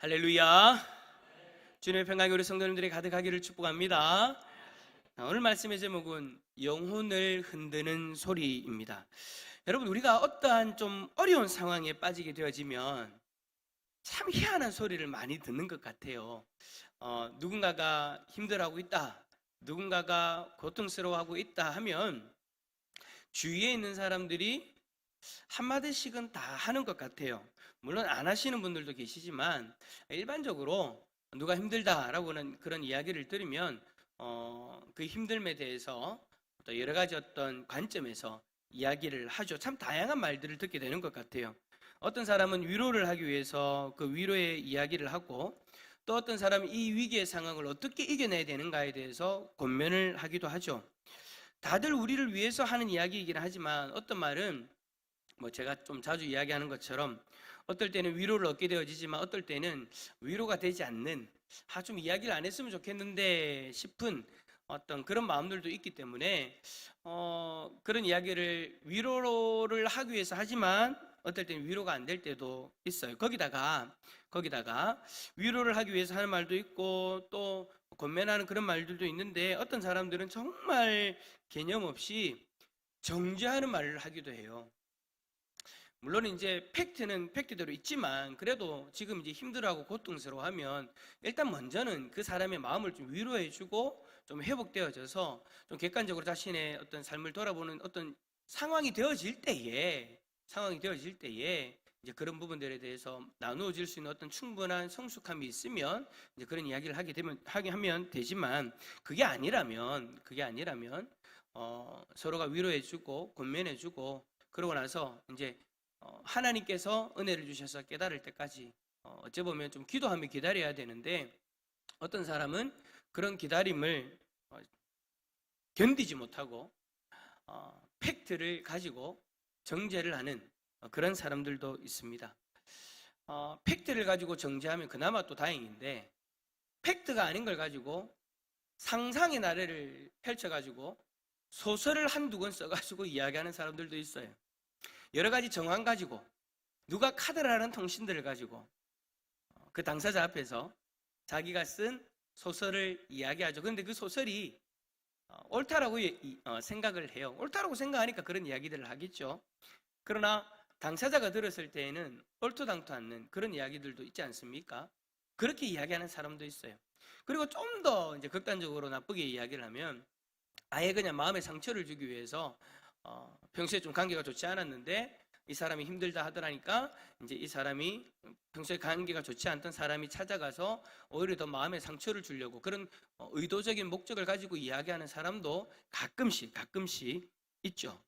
할렐루야. 주님의 평강이 우리 성도님들이 가득하기를 축복합니다. 오늘 말씀의 제목은 영혼을 흔드는 소리입니다. 여러분 우리가 어떠한 좀 어려운 상황에 빠지게 되어지면 참 희한한 소리를 많이 듣는 것 같아요. 어, 누군가가 힘들어하고 있다, 누군가가 고통스러워하고 있다 하면 주위에 있는 사람들이 한마디씩은 다 하는 것 같아요. 물론 안 하시는 분들도 계시지만 일반적으로 누가 힘들다라고는 그런 이야기를 들으면 어, 그 힘듦에 대해서 또 여러 가지 어떤 관점에서 이야기를 하죠. 참 다양한 말들을 듣게 되는 것 같아요. 어떤 사람은 위로를 하기 위해서 그 위로의 이야기를 하고 또 어떤 사람은 이 위기의 상황을 어떻게 이겨내야 되는가에 대해서 권면을 하기도 하죠. 다들 우리를 위해서 하는 이야기이긴 하지만 어떤 말은 뭐 제가 좀 자주 이야기하는 것처럼 어떨 때는 위로를 얻게 되어지지만 어떨 때는 위로가 되지 않는 아 좀 이야기를 안 했으면 좋겠는데 싶은 어떤 그런 마음들도 있기 때문에 어 그런 이야기를 위로를 하기 위해서 하지만 어떨 때는 위로가 안 될 때도 있어요. 거기다가 거기다가 위로를 하기 위해서 하는 말도 있고 또 권면하는 그런 말들도 있는데 어떤 사람들은 정말 개념 없이 정죄하는 말을 하기도 해요. 물론 이제 팩트는 팩트대로 있지만 그래도 지금 이제 힘들어하고 고통스러워하면 일단 먼저는 그 사람의 마음을 좀 위로해주고 좀 회복되어져서 좀 객관적으로 자신의 어떤 삶을 돌아보는 어떤 상황이 되어질 때에 상황이 되어질 때에 이제 그런 부분들에 대해서 나누어질 수 있는 어떤 충분한 성숙함이 있으면 이제 그런 이야기를 하게 되면 하게 하면 되지만 그게 아니라면 그게 아니라면 어, 서로가 위로해주고 권면해주고 그러고 나서 이제 어, 하나님께서 은혜를 주셔서 깨달을 때까지 어, 어찌 보면 좀 기도하며 기다려야 되는데 어떤 사람은 그런 기다림을 어, 견디지 못하고 어, 팩트를 가지고 정죄를 하는 어, 그런 사람들도 있습니다. 어, 팩트를 가지고 정죄하면 그나마 또 다행인데 팩트가 아닌 걸 가지고 상상의 나래를 펼쳐가지고 소설을 한두 권 써가지고 이야기하는 사람들도 있어요. 여러 가지 정황 가지고 누가 카드라는 통신들을 가지고 어, 그 당사자 앞에서 자기가 쓴 소설을 이야기하죠. 그런데 그 소설이 어, 옳다라고 이- 어, 생각을 해요. 옳다라고 생각하니까 그런 이야기들을 하겠죠. 그러나 당사자가 들었을 때에는 옳토당토 않는 그런 이야기들도 있지 않습니까? 그렇게 이야기하는 사람도 있어요. 그리고 좀 더 이제 극단적으로 나쁘게 이야기를 하면 아예 그냥 마음에 상처를 주기 위해서 어, 평소에 좀 관계가 좋지 않았는데 이 사람이 힘들다 하더라니까 이제 이 사람이 평소에 관계가 좋지 않던 사람이 찾아가서 오히려 더 마음에 상처를 주려고 그런 어, 의도적인 목적을 가지고 이야기하는 사람도 가끔씩 가끔씩 있죠.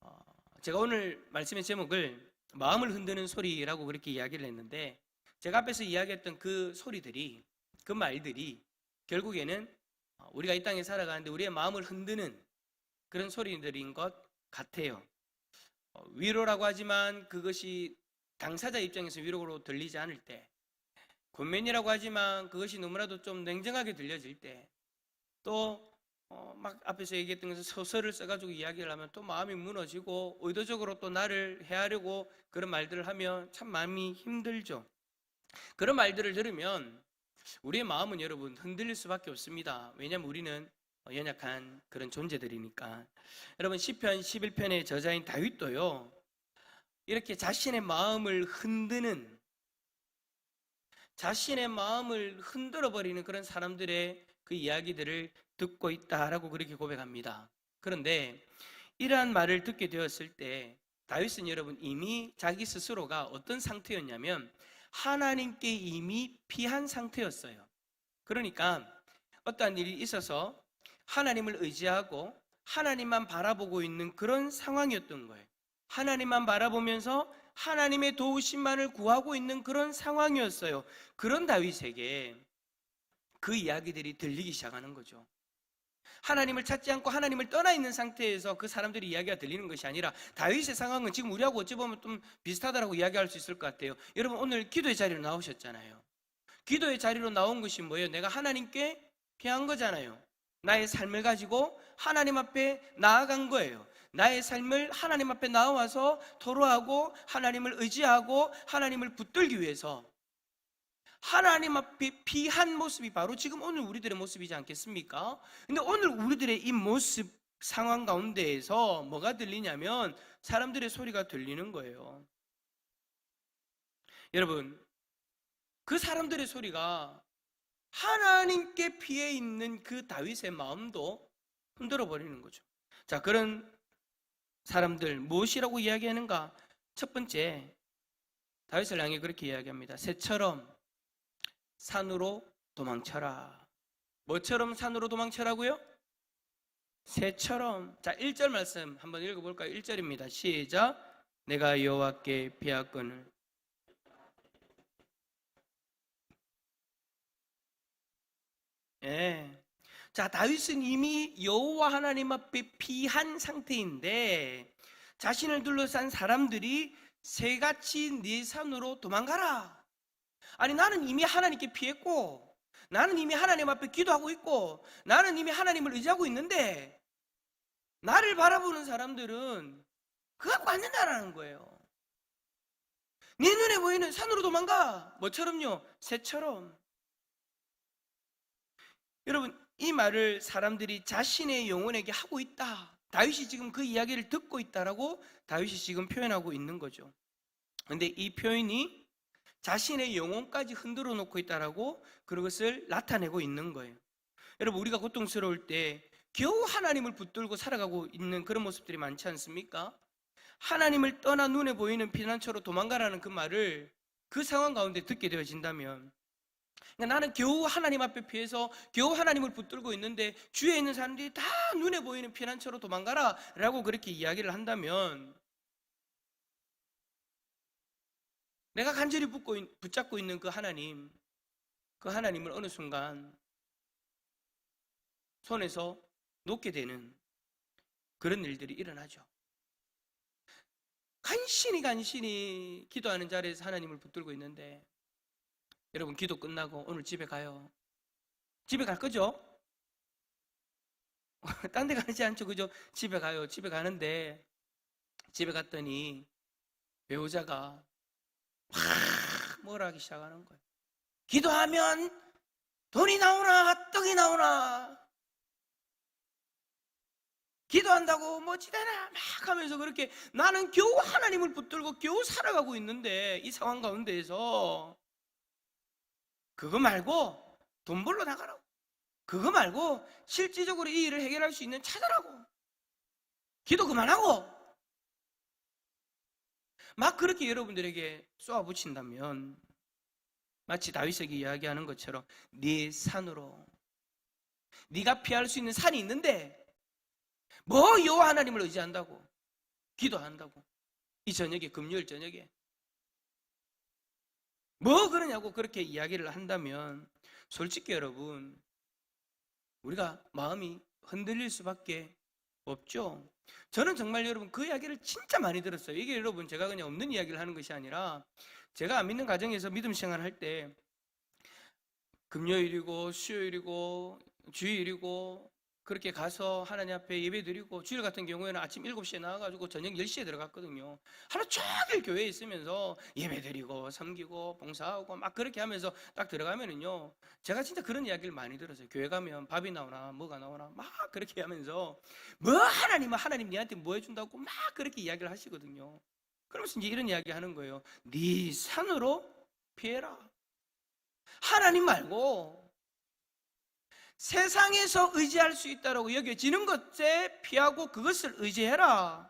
어, 제가 오늘 말씀의 제목을 마음을 흔드는 소리라고 그렇게 이야기를 했는데 제가 앞에서 이야기했던 그 소리들이 그 말들이 결국에는 어, 우리가 이 땅에 살아가는데 우리의 마음을 흔드는 그런 소리들인 것 같아요. 어, 위로라고 하지만 그것이 당사자 입장에서 위로로 들리지 않을 때, 권면이라고 하지만 그것이 너무나도 좀 냉정하게 들려질 때, 또 어, 막 앞에서 얘기했던 것을 소설을 써가지고 이야기를 하면 또 마음이 무너지고 의도적으로 또 나를 해하려고 그런 말들을 하면 참 마음이 힘들죠. 그런 말들을 들으면 우리의 마음은 여러분 흔들릴 수밖에 없습니다. 왜냐하면 우리는 연약한 그런 존재들이니까. 여러분 시편 11편의 저자인 다윗도요. 이렇게 자신의 마음을 흔드는 자신의 마음을 흔들어 버리는 그런 사람들의 그 이야기들을 듣고 있다라고 그렇게 고백합니다. 그런데 이러한 말을 듣게 되었을 때 다윗은 여러분 이미 자기 스스로가 어떤 상태였냐면 하나님께 이미 피한 상태였어요. 그러니까 어떠한 일이 있어서 하나님을 의지하고 하나님만 바라보고 있는 그런 상황이었던 거예요. 하나님만 바라보면서 하나님의 도우심만을 구하고 있는 그런 상황이었어요. 그런 다윗에게 그 이야기들이 들리기 시작하는 거죠. 하나님을 찾지 않고 하나님을 떠나 있는 상태에서 그 사람들이 이야기가 들리는 것이 아니라 다윗의 상황은 지금 우리하고 어찌 보면 좀 비슷하다라고 이야기할 수 있을 것 같아요. 여러분 오늘 기도의 자리로 나오셨잖아요. 기도의 자리로 나온 것이 뭐예요? 내가 하나님께 피한 거잖아요. 나의 삶을 가지고 하나님 앞에 나아간 거예요. 나의 삶을 하나님 앞에 나와서 토로하고 하나님을 의지하고 하나님을 붙들기 위해서 하나님 앞에 피한 모습이 바로 지금 오늘 우리들의 모습이지 않겠습니까? 근데 오늘 우리들의 이 모습 상황 가운데에서 뭐가 들리냐면 사람들의 소리가 들리는 거예요. 여러분, 그 사람들의 소리가 하나님께 피해 있는 그 다윗의 마음도 흔들어 버리는 거죠. 자, 그런 사람들 무엇이라고 이야기하는가? 첫 번째, 다윗을 향해 그렇게 이야기합니다. 새처럼 산으로 도망쳐라. 뭐처럼 산으로 도망쳐라고요? 새처럼. 자, 1절 말씀 한번 읽어볼까요? 1절입니다. 시작. 내가 여호와께 피하거늘. 예. 자, 다윗은 이미 여호와 하나님 앞에 피한 상태인데 자신을 둘러싼 사람들이 새같이 네 산으로 도망가라. 아니 나는 이미 하나님께 피했고 나는 이미 하나님 앞에 기도하고 있고 나는 이미 하나님을 의지하고 있는데 나를 바라보는 사람들은 그거 갖고 안 된다라는 거예요. 내 눈에 보이는 산으로 도망가. 뭐처럼요? 새처럼. 여러분, 이 말을 사람들이 자신의 영혼에게 하고 있다. 다윗이 지금 그 이야기를 듣고 있다라고 다윗이 지금 표현하고 있는 거죠. 근데 이 표현이 자신의 영혼까지 흔들어 놓고 있다라고 그것을 나타내고 있는 거예요. 여러분, 우리가 고통스러울 때 겨우 하나님을 붙들고 살아가고 있는 그런 모습들이 많지 않습니까? 하나님을 떠나 눈에 보이는 피난처로 도망가라는 그 말을 그 상황 가운데 듣게 되어진다면 나는 겨우 하나님 앞에 피해서 겨우 하나님을 붙들고 있는데 주위에 있는 사람들이 다 눈에 보이는 피난처로 도망가라 라고 그렇게 이야기를 한다면 내가 간절히 붙잡고 있는 그 하나님 그 하나님을 어느 순간 손에서 놓게 되는 그런 일들이 일어나죠. 간신히 간신히 기도하는 자리에서 하나님을 붙들고 있는데 여러분 기도 끝나고 오늘 집에 가요. 집에 갈 거죠? 딴 데 가지 않죠. 그죠? 집에 가요. 집에 가는데 집에 갔더니 배우자가 막 뭐라 하기 시작하는 거예요. 기도하면 돈이 나오나 떡이 나오나 기도한다고 뭐 지대나 막 하면서 그렇게 나는 겨우 하나님을 붙들고 겨우 살아가고 있는데 이 상황 가운데에서 그거 말고 돈 벌러 나가라고. 그거 말고 실질적으로 이 일을 해결할 수 있는 찾아라고. 기도 그만하고. 막 그렇게 여러분들에게 쏘아붙인다면 마치 다윗에게 이야기하는 것처럼 네 산으로 네가 피할 수 있는 산이 있는데 뭐 여호와 하나님을 의지한다고 기도한다고 이 저녁에 금요일 저녁에 뭐 그러냐고 그렇게 이야기를 한다면 솔직히 여러분 우리가 마음이 흔들릴 수밖에 없죠. 저는 정말 여러분 그 이야기를 진짜 많이 들었어요. 이게 여러분 제가 그냥 없는 이야기를 하는 것이 아니라 제가 안 믿는 가정에서 믿음 생활을 할때 금요일이고 수요일이고 주일이고 그렇게 가서 하나님 앞에 예배 드리고 주일 같은 경우에는 아침 7시에 나와가지고 저녁 10시에 들어갔거든요. 하루 종일 교회에 있으면서 예배 드리고 섬기고 봉사하고 막 그렇게 하면서 딱 들어가면은요. 제가 진짜 그런 이야기를 많이 들었어요. 교회 가면 밥이 나오나 뭐가 나오나 막 그렇게 하면서 뭐 하나님은 하나님 니한테 뭐 해준다고 막 그렇게 이야기를 하시거든요. 그러면서 이제 이런 이야기 하는 거예요. 네 산으로 피해라. 하나님 말고 세상에서 의지할 수 있다고 여겨지는 것에 피하고 그것을 의지해라.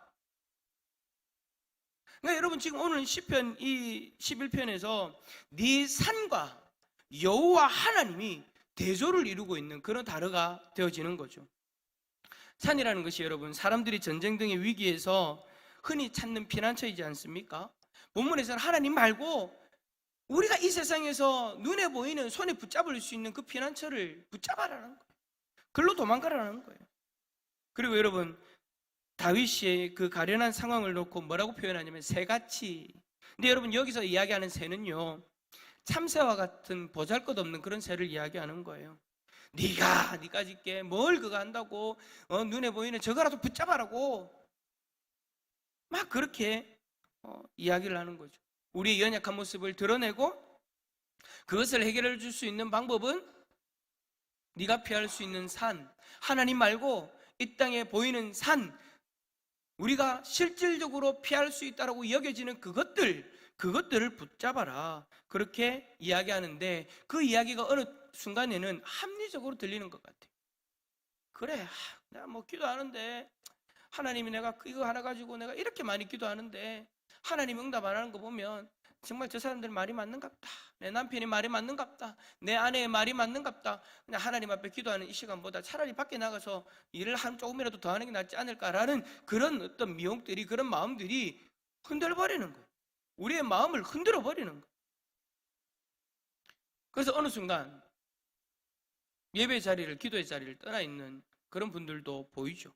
그러니까 여러분 지금 오늘 시편 이 11편에서 네 산과 여호와 하나님이 대조를 이루고 있는 그런 다르가 되어지는 거죠. 산이라는 것이 여러분 사람들이 전쟁 등의 위기에서 흔히 찾는 피난처이지 않습니까? 본문에서는 하나님 말고 우리가 이 세상에서 눈에 보이는 손에 붙잡을 수 있는 그 피난처를 붙잡아라는 거예요. 글로 도망가라는 거예요. 그리고 여러분 다윗의 그 가련한 상황을 놓고 뭐라고 표현하냐면 새같이. 근데 여러분 여기서 이야기하는 새는요 참새와 같은 보잘것없는 그런 새를 이야기하는 거예요. 네가 네가 짓게 뭘 그거 한다고 어, 눈에 보이는 저거라도 붙잡아라고 막 그렇게 어, 이야기를 하는 거죠. 우리의 연약한 모습을 드러내고 그것을 해결해 줄 수 있는 방법은 네가 피할 수 있는 산, 하나님 말고 이 땅에 보이는 산, 우리가 실질적으로 피할 수 있다라고 여겨지는 그것들, 그것들을 붙잡아라. 그렇게 이야기하는데 그 이야기가 어느 순간에는 합리적으로 들리는 것 같아요. 그래, 하, 내가 뭐 기도하는데 하나님이 내가 이거 하나 가지고 내가 이렇게 많이 기도하는데 하나님 응답 안 하는 거 보면 정말 저 사람들 말이 맞는갑다. 내 남편이 말이 맞는갑다. 내 아내의 말이 맞는갑다. 그냥 하나님 앞에 기도하는 이 시간보다 차라리 밖에 나가서 일을 한 조금이라도 더 하는 게 낫지 않을까라는 그런 어떤 미혹들이 그런 마음들이 흔들어 버리는 거예요. 우리의 마음을 흔들어 버리는 거예요. 그래서 어느 순간 예배 자리를 기도의 자리를 떠나 있는 그런 분들도 보이죠.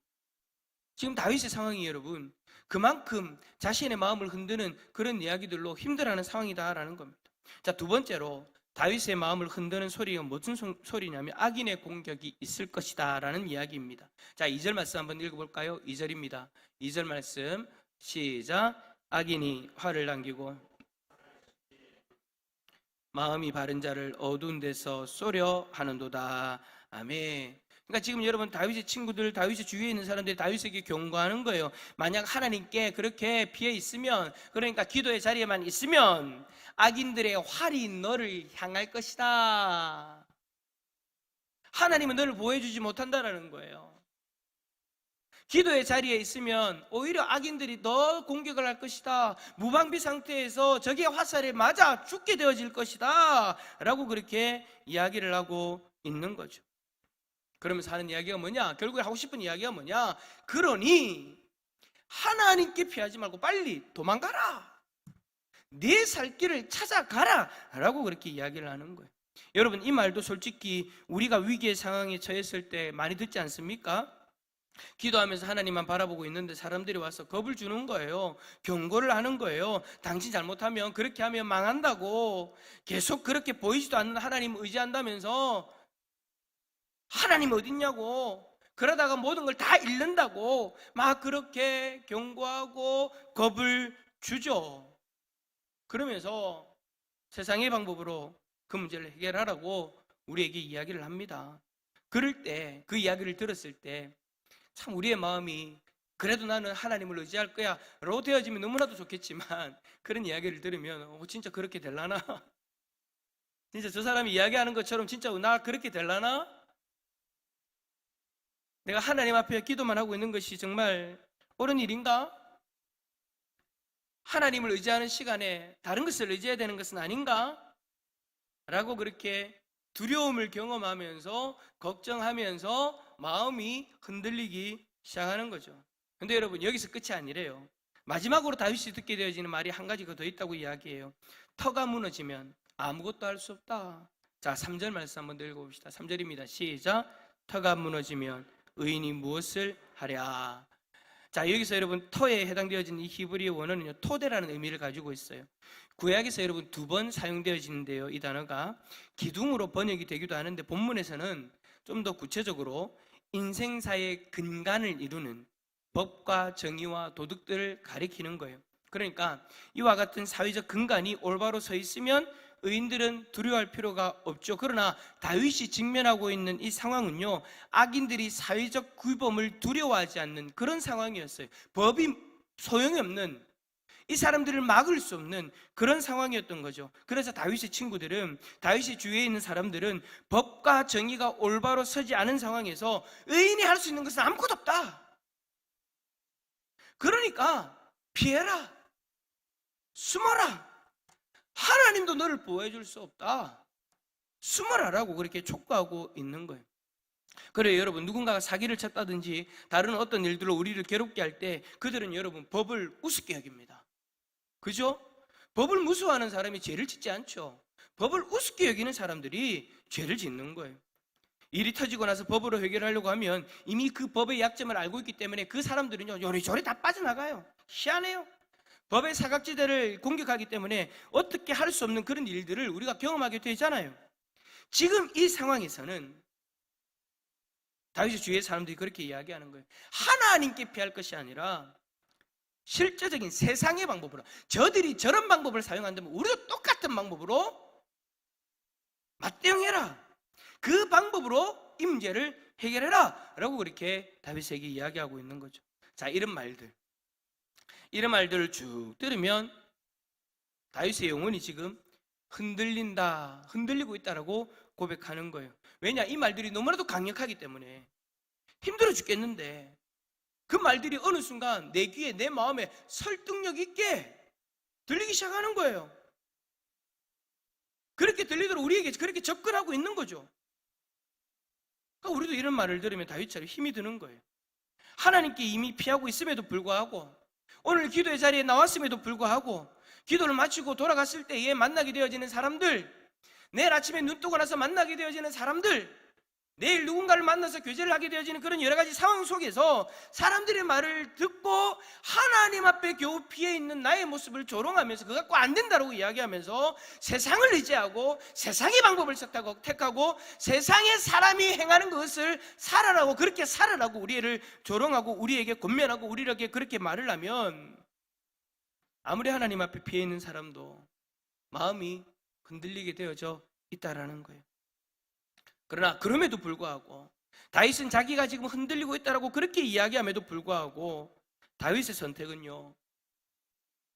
지금 다윗의 상황이 여러분 그만큼 자신의 마음을 흔드는 그런 이야기들로 힘들어하는 상황이다라는 겁니다. 자, 두 번째로 다윗의 마음을 흔드는 소리가 무슨 소- 소리냐면 악인의 공격이 있을 것이다라는 이야기입니다. 자, 2절 말씀 한번 읽어 볼까요? 2절입니다. 2절 말씀 시작. 악인이 화를 남기고 마음이 바른 자를 어두운 데서 쏘려 하는도다. 아멘. 그러니까 지금 여러분 다윗의 친구들, 다윗의 주위에 있는 사람들이 다윗에게 경고하는 거예요. 만약 하나님께 그렇게 피해 있으면, 그러니까 기도의 자리에만 있으면 악인들의 활이 너를 향할 것이다. 하나님은 너를 보호해주지 못한다라는 거예요. 기도의 자리에 있으면 오히려 악인들이 너 공격을 할 것이다. 무방비 상태에서 적의 화살에 맞아 죽게 되어질 것이다. 라고 그렇게 이야기를 하고 있는 거죠. 그러면서 하는 이야기가 뭐냐? 결국에 하고 싶은 이야기가 뭐냐? 그러니 하나님께 피하지 말고 빨리 도망가라. 네 살 길을 찾아가라. 라고 그렇게 이야기를 하는 거예요. 여러분, 이 말도 솔직히 우리가 위기의 상황에 처했을 때 많이 듣지 않습니까? 기도하면서 하나님만 바라보고 있는데 사람들이 와서 겁을 주는 거예요. 경고를 하는 거예요. 당신 잘못하면 그렇게 하면 망한다고. 계속 그렇게 보이지도 않는 하나님 의지한다면서 하나님 어딨냐고. 그러다가 모든 걸 다 잃는다고. 막 그렇게 경고하고 겁을 주죠. 그러면서 세상의 방법으로 그 문제를 해결하라고 우리에게 이야기를 합니다. 그럴 때, 그 이야기를 들었을 때, 참 우리의 마음이 그래도 나는 하나님을 의지할 거야 라고 되어지면 너무나도 좋겠지만 그런 이야기를 들으면 어, 진짜 그렇게 될라나? 진짜 저 사람이 이야기하는 것처럼 진짜 나 그렇게 될라나? 내가 하나님 앞에 기도만 하고 있는 것이 정말 옳은 일인가? 하나님을 의지하는 시간에 다른 것을 의지해야 되는 것은 아닌가? 라고 그렇게 두려움을 경험하면서 걱정하면서 마음이 흔들리기 시작하는 거죠. 근데 여러분 여기서 끝이 아니래요. 마지막으로 다윗이 듣게 되어지는 말이 한 가지가 더 있다고 이야기해요. 터가 무너지면 아무것도 할 수 없다. 자, 3절 말씀 한번 더 읽어봅시다. 3절입니다. 시작. 터가 무너지면 의인이 무엇을 하랴. 자, 여기서 여러분 터에 해당되어지는 이 히브리어 원어는요. 토대라는 의미를 가지고 있어요. 구약에서 여러분 두 번 사용되어지는데요. 이 단어가 기둥으로 번역이 되기도 하는데 본문에서는 좀 더 구체적으로 인생사의 근간을 이루는 법과 정의와 도덕들을 가리키는 거예요. 그러니까 이와 같은 사회적 근간이 올바로 서 있으면 의인들은 두려워할 필요가 없죠. 그러나 다윗이 직면하고 있는 이 상황은요, 악인들이 사회적 규범을 두려워하지 않는 그런 상황이었어요. 법이 소용이 없는 이 사람들을 막을 수 없는 그런 상황이었던 거죠. 그래서 다윗의 친구들은 다윗의 주위에 있는 사람들은 법과 정의가 올바로 서지 않은 상황에서 의인이 할 수 있는 것은 아무것도 없다. 그러니까 피해라. 숨어라. 하나님도 너를 보호해 줄 수 없다. 숨어라라고 그렇게 촉구하고 있는 거예요. 그래 여러분 누군가가 사기를 쳤다든지 다른 어떤 일들로 우리를 괴롭게 할 때 그들은 여러분 법을 우습게 여깁니다. 그죠? 법을 무수하는 사람이 죄를 짓지 않죠. 법을 우습게 여기는 사람들이 죄를 짓는 거예요. 일이 터지고 나서 법으로 해결하려고 하면 이미 그 법의 약점을 알고 있기 때문에 그 사람들은요 요리조리 다 빠져나가요. 희한해요. 법의 사각지대를 공격하기 때문에 어떻게 할 수 없는 그런 일들을 우리가 경험하게 되잖아요. 지금 이 상황에서는 다윗의 주위의 사람들이 그렇게 이야기하는 거예요. 하나님께 피할 것이 아니라 실제적인 세상의 방법으로 저들이 저런 방법을 사용한다면 우리도 똑같은 방법으로 그 방법으로 이 문제를 해결해라 라고 그렇게 다윗에게 이야기하고 있는 거죠 자 이런 말들 이런 말들을 쭉 들으면 다윗의 영혼이 지금 흔들린다 흔들리고 있다라고 고백하는 거예요. 왜냐 이 말들이 너무나도 강력하기 때문에. 힘들어 죽겠는데 그 말들이 어느 순간 내 귀에 내 마음에 설득력 있게 들리기 시작하는 거예요. 그렇게 들리도록 우리에게 그렇게 접근하고 있는 거죠. 그러니까 우리도 이런 말을 들으면 다윗처럼 힘이 드는 거예요. 하나님께 이미 피하고 있음에도 불구하고 오늘 기도의 자리에 나왔음에도 불구하고 기도를 마치고 돌아갔을 때에 만나게 되어지는 사람들 내일 아침에 눈 뜨고 나서 만나게 되어지는 사람들 내일 누군가를 만나서 교제를 하게 되어지는 그런 여러 가지 상황 속에서 사람들의 말을 듣고 하나님 앞에 겨우 피해 있는 나의 모습을 조롱하면서 그거 갖고 안 된다라고 이야기하면서 세상을 의지하고 세상의 방법을 썼다고 택하고 세상의 사람이 행하는 것을 살아라고 그렇게 살아라고 우리를 조롱하고 우리에게 권면하고 우리에게 그렇게 말을 하면 아무리 하나님 앞에 피해 있는 사람도 마음이 흔들리게 되어져 있다라는 거예요. 그러나 그럼에도 불구하고 다윗은 자기가 지금 흔들리고 있다라고 그렇게 이야기함에도 불구하고 다윗의 선택은요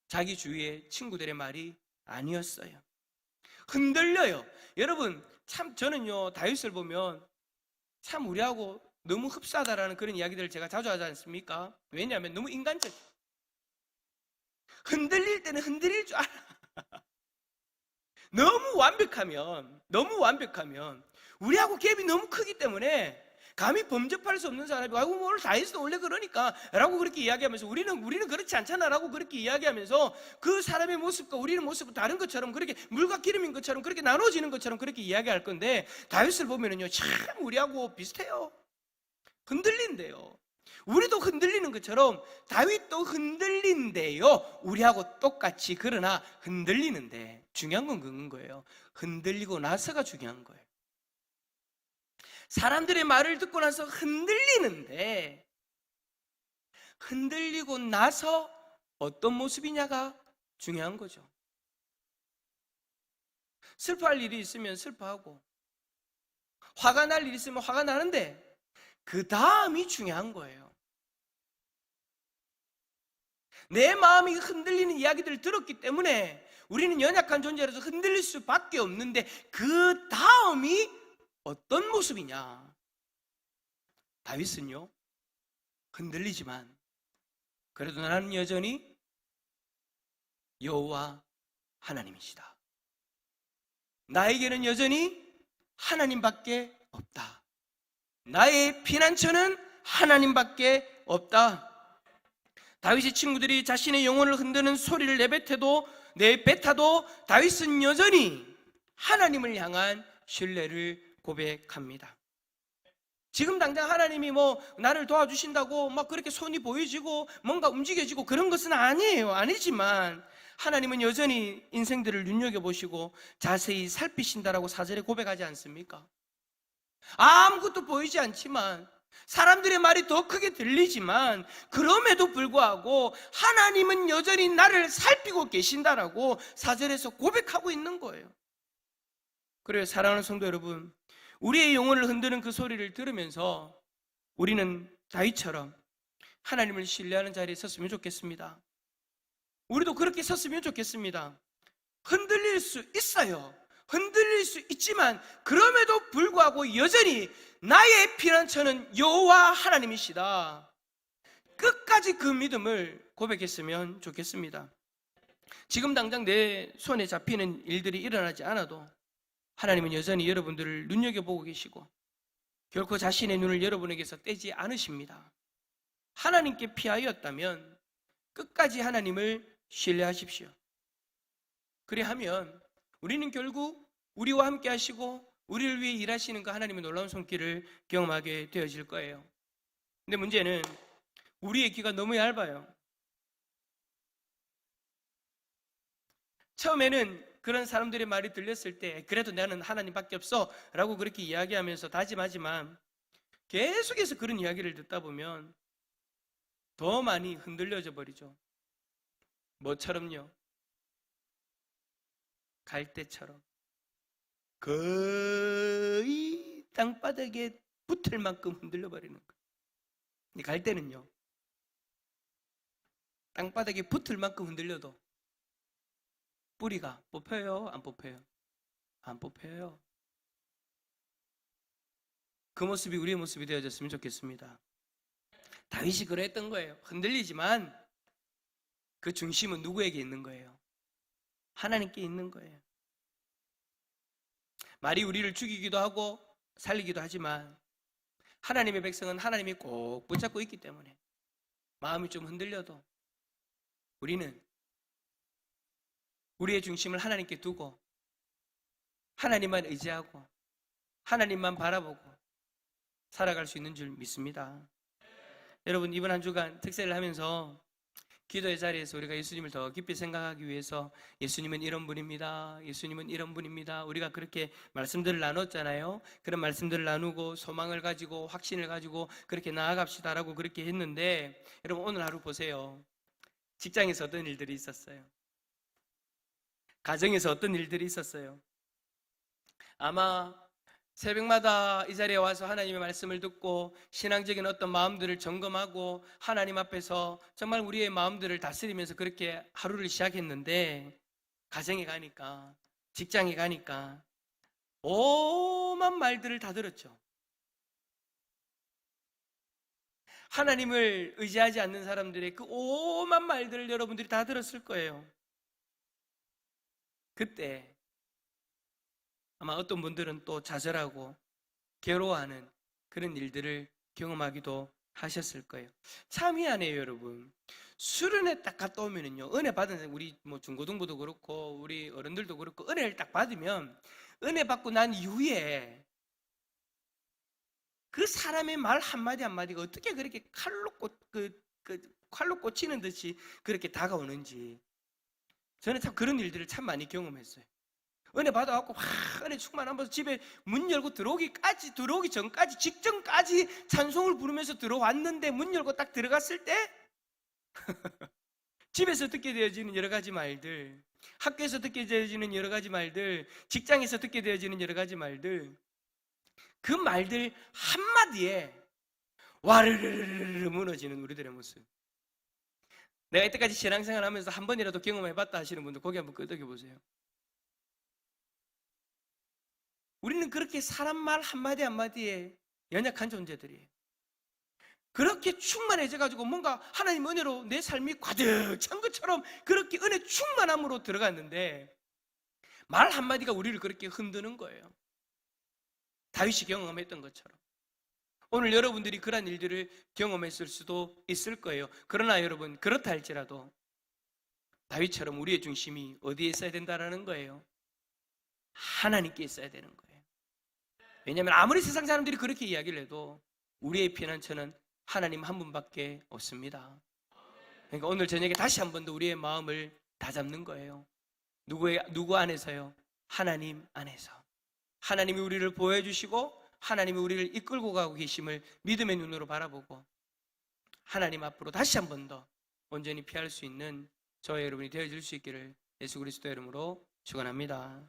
자기 주위의 친구들의 말이 아니었어요. 흔들려요. 여러분 참 저는요 다윗을 보면 참 우리하고 너무 흡사하다라는 그런 이야기들을 제가 자주 하지 않습니까? 왜냐하면 너무 인간적. 흔들릴 때는 흔들릴 줄 알아. 너무 완벽하면 너무 완벽하면 우리하고 갭이 너무 크기 때문에 감히 범접할 수 없는 사람이 아이고 뭐 오늘 다이어트 원래 그러니까 라고 그렇게 이야기하면서 우리는 우리는 그렇지 않잖아 라고 그렇게 이야기하면서 그 사람의 모습과 우리의 모습은 다른 것처럼 그렇게 물과 기름인 것처럼 그렇게 나눠지는 것처럼 그렇게 이야기할 건데 다윗을 보면은요 참 우리하고 비슷해요. 흔들린대요. 우리도 흔들리는 것처럼 다윗도 흔들린대요. 우리하고 똑같이 그러나 흔들리는데 중요한 건 그건 거예요. 흔들리고 나서가 중요한 거예요 사람들의 말을 듣고 나서 흔들리는데 흔들리고 나서 어떤 모습이냐가 중요한 거죠. 슬퍼할 일이 있으면 슬퍼하고 화가 날 일이 있으면 화가 나는데 그 다음이 중요한 거예요. 내 마음이 흔들리는 이야기들을 들었기 때문에 우리는 연약한 존재라서 흔들릴 수밖에 없는데 그 다음이 어떤 모습이냐? 다윗은요, 흔들리지만, 그래도 나는 여전히 여호와 하나님이시다. 나에게는 여전히 하나님밖에 없다. 나의 피난처는 하나님밖에 없다. 다윗의 친구들이 자신의 영혼을 흔드는 소리를 내뱉어도 내뱉어도 다윗은 여전히 하나님을 향한 신뢰를 고백합니다. 지금 당장 하나님이 뭐 나를 도와주신다고 막 그렇게 손이 보여지고 뭔가 움직여지고 그런 것은 아니에요. 아니지만 하나님은 여전히 인생들을 눈여겨보시고 자세히 살피신다라고 사절에 고백하지 않습니까? 아무것도 보이지 않지만 사람들의 말이 더 크게 들리지만 그럼에도 불구하고 하나님은 여전히 나를 살피고 계신다라고 사절에서 고백하고 있는 거예요. 그래요. 사랑하는 성도 여러분, 우리의 영혼을 흔드는 그 소리를 들으면서 우리는 다윗처럼 하나님을 신뢰하는 자리에 섰으면 좋겠습니다. 우리도 그렇게 섰으면 좋겠습니다. 흔들릴 수 있어요. 흔들릴 수 있지만 그럼에도 불구하고 여전히 나의 피난처는 여호와 하나님이시다. 끝까지 그 믿음을 고백했으면 좋겠습니다. 지금 당장 내 손에 잡히는 일들이 일어나지 않아도 하나님은 여전히 여러분들을 눈여겨보고 계시고 결코 자신의 눈을 여러분에게서 떼지 않으십니다. 하나님께 피하였다면 끝까지 하나님을 신뢰하십시오. 그리하면 우리는 결국 우리와 함께 하시고 우리를 위해 일하시는 그 하나님의 놀라운 손길을 경험하게 되어질 거예요. 근데 문제는 우리의 귀가 너무 얇아요. 처음에는 그런 사람들의 말이 들렸을 때 그래도 나는 하나님밖에 없어 라고 그렇게 이야기하면서 다짐하지만 계속해서 그런 이야기를 듣다 보면 더 많이 흔들려져 버리죠. 뭐처럼요? 갈대처럼 거의 땅바닥에 붙을 만큼 흔들려 버리는 거예요. 근데 갈 때는요. 땅바닥에 붙을 만큼 흔들려도 뿌리가 뽑혀요, 안 뽑혀요? 안 뽑혀요. 그 모습이 우리의 모습이 되어졌으면 좋겠습니다. 다윗이 그랬던 거예요. 흔들리지만 그 중심은 누구에게 있는 거예요? 하나님께 있는 거예요. 말이 우리를 죽이기도 하고 살리기도 하지만 하나님의 백성은 하나님이 꼭 붙잡고 있기 때문에 마음이 좀 흔들려도 우리는 우리의 중심을 하나님께 두고 하나님만 의지하고 하나님만 바라보고 살아갈 수 있는 줄 믿습니다. 여러분 이번 한 주간 특세를 하면서 기도의 자리에서 우리가 예수님을 더 깊이 생각하기 위해서 예수님은 이런 분입니다. 예수님은 이런 분입니다. 우리가 그렇게 말씀들을 나눴잖아요. 그런 말씀들을 나누고 소망을 가지고 확신을 가지고 그렇게 나아갑시다라고 그렇게 했는데 여러분 오늘 하루 보세요. 직장에서 어떤 일들이 있었어요. 가정에서 어떤 일들이 있었어요. 아마 새벽마다 이 자리에 와서 하나님의 말씀을 듣고 신앙적인 어떤 마음들을 점검하고 하나님 앞에서 정말 우리의 마음들을 다스리면서 그렇게 하루를 시작했는데 가정에 가니까 직장에 가니까 오만 말들을 다 들었죠. 하나님을 의지하지 않는 사람들의 그 오만 말들을 여러분들이 다 들었을 거예요. 그때 아마 어떤 분들은 또 좌절하고 괴로워하는 그런 일들을 경험하기도 하셨을 거예요. 참 희한해요, 여러분. 수련회 딱 갔다 오면은요, 은혜 받은 우리 뭐 중고등부도 그렇고 우리 어른들도 그렇고 은혜를 딱 받으면 은혜 받고 난 이후에 그 사람의 말 한마디 한마디가 어떻게 그렇게 칼로 꽂, 그, 그 칼로 꽂히는 듯이 그렇게 다가오는지 저는 참 그런 일들을 참 많이 경험했어요. 은혜 받아갖고 막 은혜 충만하면서 집에 문 열고 들어오기까지 들어오기 전까지 직전까지 찬송을 부르면서 들어왔는데 문 열고 딱 들어갔을 때 집에서 듣게 되어지는 여러 가지 말들 학교에서 듣게 되어지는 여러 가지 말들 직장에서 듣게 되어지는 여러 가지 말들 그 말들 한마디에 와르르르르 무너지는 우리들의 모습 내가 이때까지 신앙생활 하면서 한 번이라도 경험해봤다 하시는 분들 거기 한번 끄덕여 보세요 우리는 그렇게 사람 말 한마디 한마디에 연약한 존재들이에요. 그렇게 충만해져가지고 뭔가 하나님 은혜로 내 삶이 가득 찬 것처럼 그렇게 은혜 충만함으로 들어갔는데 말 한마디가 우리를 그렇게 흔드는 거예요. 다윗이 경험했던 것처럼. 오늘 여러분들이 그런 일들을 경험했을 수도 있을 거예요. 그러나 여러분, 그렇다 할지라도 다윗처럼 우리의 중심이 어디에 있어야 된다라는 거예요. 하나님께 있어야 되는 거예요. 왜냐하면 아무리 세상 사람들이 그렇게 이야기를 해도 우리의 피난처는 하나님 한 분밖에 없습니다. 그러니까 오늘 저녁에 다시 한 번 더 우리의 마음을 다 잡는 거예요. 누구의 누구 안에서요? 하나님 안에서. 하나님이 우리를 보여주시고 하나님이 우리를 이끌고 가고 계심을 믿음의 눈으로 바라보고 하나님 앞으로 다시 한 번 더 온전히 피할 수 있는 저와 여러분이 되어질 수 있기를 예수 그리스도 이름으로 축원합니다.